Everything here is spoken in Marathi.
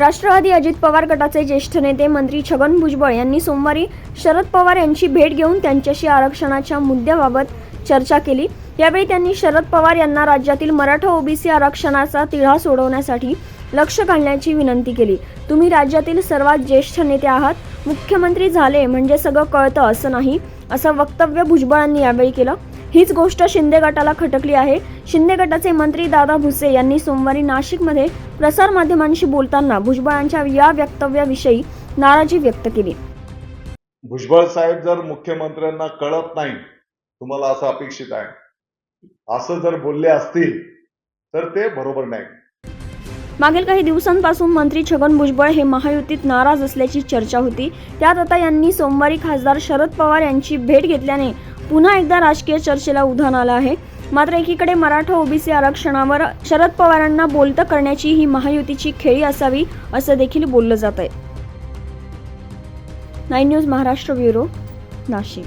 राष्ट्रवादी अजित पवार गटाचे ज्येष्ठ नेते मंत्री छगन भुजबळ यांनी सोमवारी शरद पवार यांची भेट घेऊन त्यांच्याशी आरक्षणाच्या मुद्द्याबाबत चर्चा केली. यावेळी त्यांनी शरद पवार यांना राज्यातील मराठा ओबीसी आरक्षणाचा तिढा सोडवण्यासाठी लक्ष घालण्याची विनंती केली. तुम्ही राज्यातील सर्वात ज्येष्ठ नेते आहात. मुख्यमंत्री झाले म्हणजे सगळं कळतं असं नाही असं वक्तव्य भुजबळांनी यावेळी केलं. हीच गोष्ट शिंदे गटाला खटकली आहे. शिंदे गटाचे मंत्री दादा भुसे यांनी सोमवारी नाशिकमध्ये प्रसारमाध्यमांशी बोलताना भुजबळांच्या या वक्तव्याविषयी नाराजी व्यक्त केली. भुजबळ साहेब जर मुख्यमंत्र्यांना कळत नाही तुम्हाला असं अपेक्षित आहे. असं जर बोलले असतील तर ते बरोबर नाही. मागील काही दिवसांपासून मंत्री छगन भुजबळ हे महायुतीत नाराज असल्याची चर्चा होती. त्यात आता यांनी सोमवारी खासदार शरद पवार यांची भेट घेतल्याने पुन्हा एकदा राजकीय चर्चेला उधाण आलं आहे. मात्र एकीकडे मराठा ओबीसी आरक्षणावर शरद पवारांना बोलतं करण्याची ही महायुतीची खेळी असावी असं देखील बोललं जात आहे nine news Maharashtra bureau Nashik.